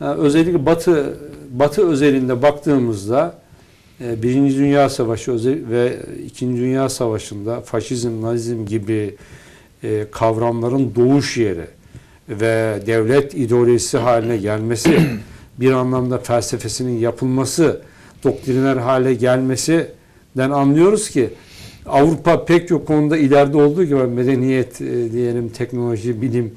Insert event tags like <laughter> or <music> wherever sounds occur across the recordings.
Özellikle Batı Batı özelinde baktığımızda e, Birinci Dünya Savaşı ve İkinci Dünya Savaşı'nda faşizm, nazizm gibi e, kavramların doğuş yeri ve devlet ideolojisi haline gelmesi, <clears throat> bir anlamda felsefesinin yapılması, doktriner hale gelmesinden anlıyoruz ki Avrupa pek çok konuda ileride olduğu gibi medeniyet e, diyelim, teknoloji, bilim,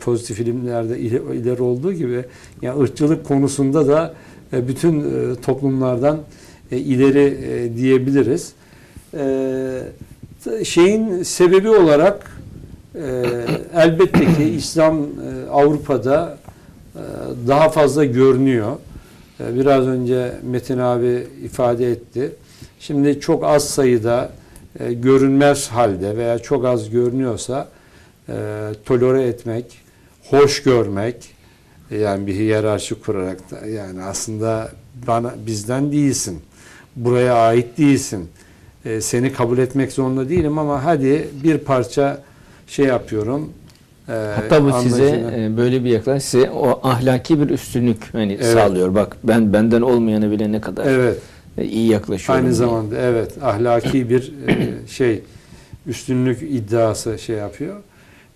pozitif ilimlerde ileri, olduğu gibi yani ırkçılık konusunda da e, bütün e, toplumlardan e, ileri e, diyebiliriz. E, şeyin sebebi olarak e, elbette ki İslam e, Avrupa'da e, daha fazla görünüyor. E, biraz önce Metin abi ifade etti. Şimdi çok az sayıda e, görünmez halde veya çok az görünüyorsa e, tolere etmek, hoş görmek, yani bir hiyerarşi kurarak da yani aslında bana bizden değilsin, buraya ait değilsin, e, seni kabul etmek zorunda değilim ama hadi bir parça şey yapıyorum. e, Hatta bu size anlayışını- e, böyle bir yaklaşım size o ahlaki bir üstünlük hani Evet. sağlıyor. Bak ben benden olmayanı bile ne kadar evet. e, iyi yaklaşıyorum. Aynı diye. zamanda evet ahlaki bir e, şey üstünlük iddiası şey yapıyor.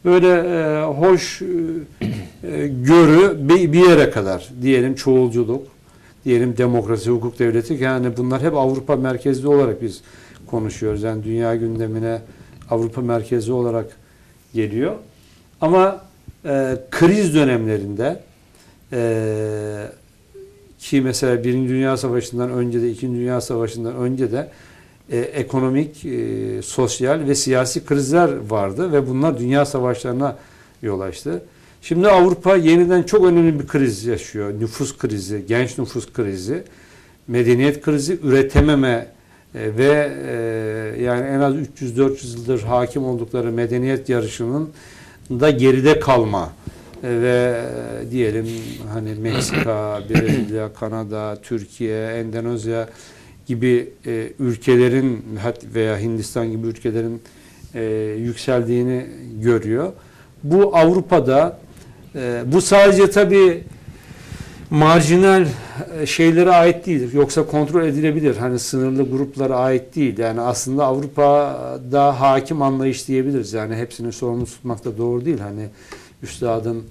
Böyle e, hoş e, e, görü bir, yere kadar diyelim çoğulculuk, diyelim demokrasi, hukuk devleti yani bunlar hep Avrupa merkezli olarak biz konuşuyoruz. Yani dünya gündemine Avrupa merkezli olarak geliyor. Ama e, kriz dönemlerinde e, ki mesela Birinci Dünya Savaşı'ndan önce de İkinci Dünya Savaşı'ndan önce de e, ekonomik, e, sosyal ve siyasi krizler vardı ve bunlar dünya savaşlarına yol açtı. Şimdi Avrupa yeniden çok önemli bir kriz yaşıyor. Nüfus krizi, genç nüfus krizi, medeniyet krizi, üretememe e, ve e, yani en az 300-400 yıldır hakim oldukları medeniyet yarışının da geride kalma E, ve e, diyelim hani Meksika, <clears throat> Brezilya, Kanada, Türkiye, Endonezya gibi e, ülkelerin veya Hindistan gibi ülkelerin e, yükseldiğini görüyor. Bu Avrupa'da e, bu sadece tabii marjinal e, şeylere ait değildir. Yoksa kontrol edilebilir. Hani sınırlı gruplara ait değil. Yani aslında Avrupa'da hakim anlayış diyebiliriz. Yani hepsini sorumlu tutmak da doğru değil. Hani üstadın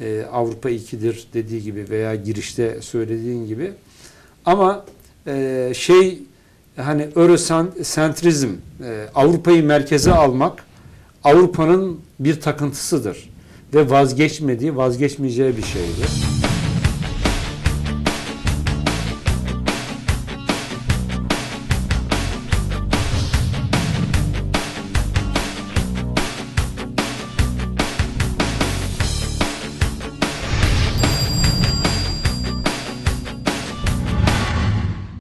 e, Avrupa ikidir dediği gibi veya girişte söylediğin gibi. Ama e, şey hani Eurosentrizm, e, Avrupa'yı merkeze almak Avrupa'nın bir takıntısıdır ve vazgeçmediği, vazgeçmeyeceği bir şeydir.